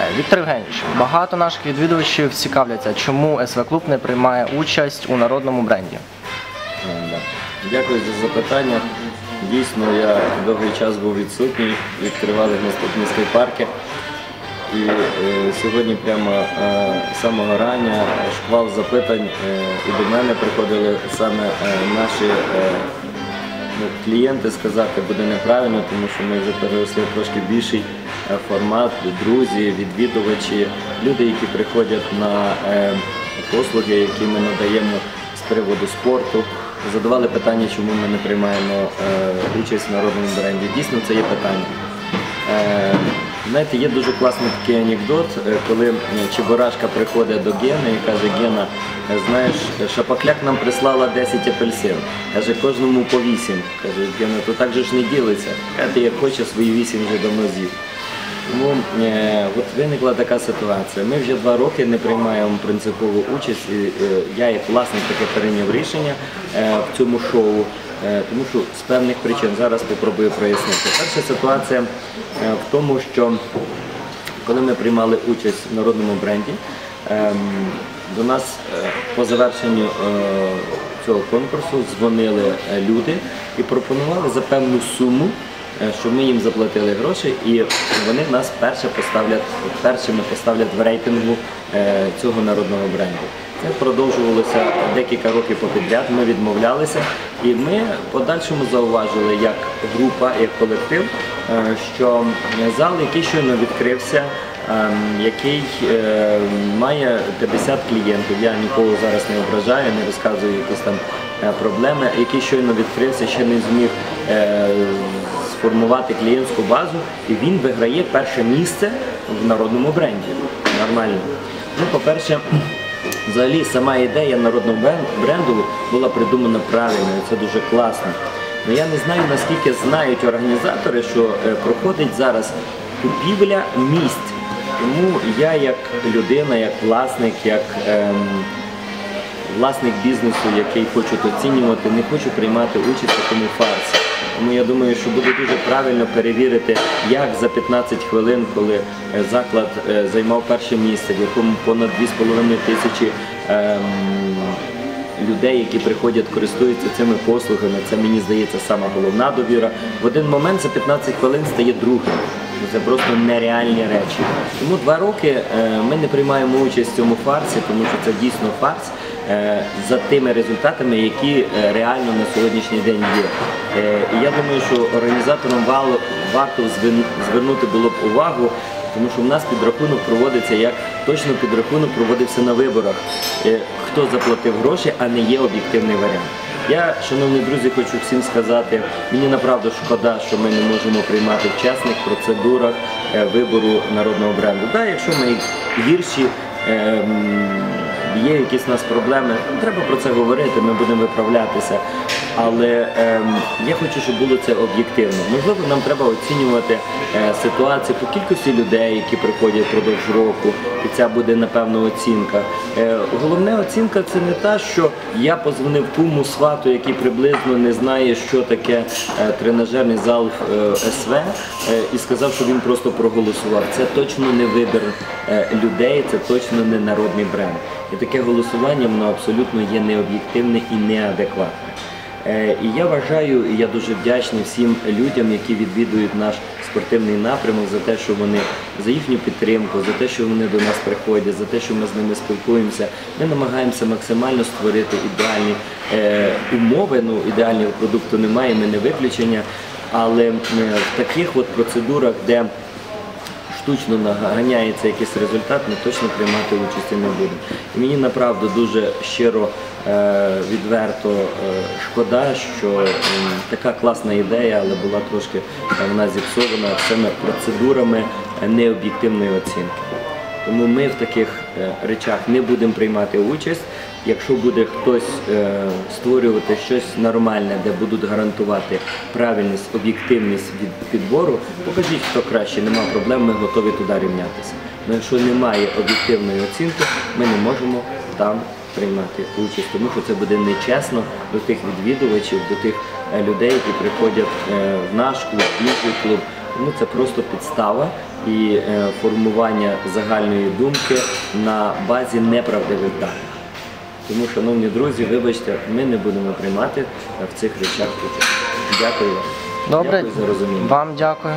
Е, Віктор Євгенійович, багато наших відвідувачів цікавляться, чому СВ Клуб не приймає участь у народному бренді. Е. Дякую за запитання. Дійсно, я довгий час був відсутній, відкривали наступні скейпарки. І е, сьогодні прямо е, з самого рання шквал запитань і до мене приходили саме наші ну, клієнти сказати буде неправильно, тому що ми вже переросли трошки більший формат, друзі, відвідувачі, люди, які приходять на е, послуги, які ми надаємо з приводу спорту. Задавали питання, чому ми не приймаємо е, участь в народному бренді. Дійсно, це є питання. Е, Знаєте, є дуже класний такий анекдот, е, коли е, Чебурашка приходить до Гени і каже, Гена, е, знаєш, Шапокляк нам прислала 10 апельсин. Каже, кожному по 8. Каже, Гена, то так же ж не ділиться. Каже, як хоче, свої 8 вже давно з'їв. Тому е, от виникла така ситуація. Ми вже два роки не приймаємо принципову участь. І, е, я як власник таке прийняв рішення е, в цьому шоу, тому що з певних причин зараз спробую прояснити. Перша ситуація в тому, що коли ми приймали участь в народному бренді, ем, до нас по завершенню цього конкурсу дзвонили люди і пропонували за певну суму, щоб ми їм заплатили гроші, і вони нас перше поставлять, першими поставлять в рейтингу е, цього народного бренду. Це продовжувалося декілька років попідряд. Ми відмовлялися, і ми подальшому зауважили як група, як колектив, е, що зал, який щойно відкрився, ем, який е, має 50 клієнтів. Я нікого зараз не ображаю, не розказую якісь там е, проблеми, який щойно відкрився, ще не зміг е, сформувати клієнтську базу, і він виграє перше місце в народному бренді. Нормально. Ну, по-перше, Взагалі сама ідея народного бренду була придумана правильно, і це дуже класно. Ну я не знаю наскільки знають організатори, що е, проходить зараз купівля місць. Тому я як людина, як власник, як ем, власник бізнесу, який хочуть оцінювати, не хочу приймати участь в такому фарсі. Тому я думаю, що буде дуже правильно перевірити, як за 15 хвилин, коли е, заклад е, займав перше місце, в якому понад 2,5 тисячі ем, людей, які приходять, користуються цими послугами. Це мені здається сама головна довіра. В один момент за 15 хвилин стає другим. Це просто нереальні речі. Тому два роки е, ми не приймаємо участь в цьому фарсі, тому що це дійсно фарс за тими результатами, які е, реально на сьогоднішній день є. Е, І я думаю, що організаторам варто звернути було б увагу. Тому що в нас підрахунок проводиться як точно підрахунок проводився на виборах. Е, Хто заплатив гроші, а не є об'єктивний варіант. Я, шановні друзі, хочу всім сказати, мені направду шкода, що ми не можемо приймати в чесних процедурах е, вибору народного бренду. Да, якщо ми гірші, ем, є якісь у нас проблеми, ну, треба про це говорити, ми будемо виправлятися. Але ем, я хочу, щоб було це об'єктивно. Можливо, нам треба оцінювати е, ситуацію по кількості людей, які приходять впродовж року, і ця буде напевно оцінка. Е, головна оцінка це не та, що я позвонив куму свату, який приблизно не знає, що таке е, тренажерний зал е, СВ, е, і сказав, що він просто проголосував. Це точно не вибір е, людей, це точно не народний бренд. І таке голосування воно абсолютно є необ'єктивне і неадекватне. Е, І я вважаю, і я дуже вдячний всім людям, які відвідують наш спортивний напрямок, за те, що вони за їхню підтримку, за те, що вони до нас приходять, за те, що ми з ними спілкуємося. Ми намагаємося максимально створити ідеальні е, умови. Ну, ідеального продукту немає, ми не виключення. Але е, в таких от процедурах, де штучно наганяється якийсь результат, ми точно приймати участі не будемо. І мені направду дуже щиро, е, відверто е, шкода, що така класна ідея, але була трошки е, вона зіпсована цими процедурами необ'єктивної оцінки. Тому ми в таких е, речах не будемо приймати участь. Якщо буде хтось е, створювати щось нормальне, де будуть гарантувати правильність, об'єктивність від підбору, покажіть, хто краще, нема проблем, ми готові туди рівнятися. Але якщо немає об'єктивної оцінки, ми не можемо там приймати участь, тому що це буде нечесно до тих відвідувачів, до тих е, людей, які приходять в наш клуб, в інший клуб. Тому це просто підстава і е, формування загальної думки на базі неправдивих даних. Тому, шановні друзі, вибачте, ми не будемо приймати е, в цих речах участь. Дякую вам. Добре, Дякую за розуміння. вам дякую.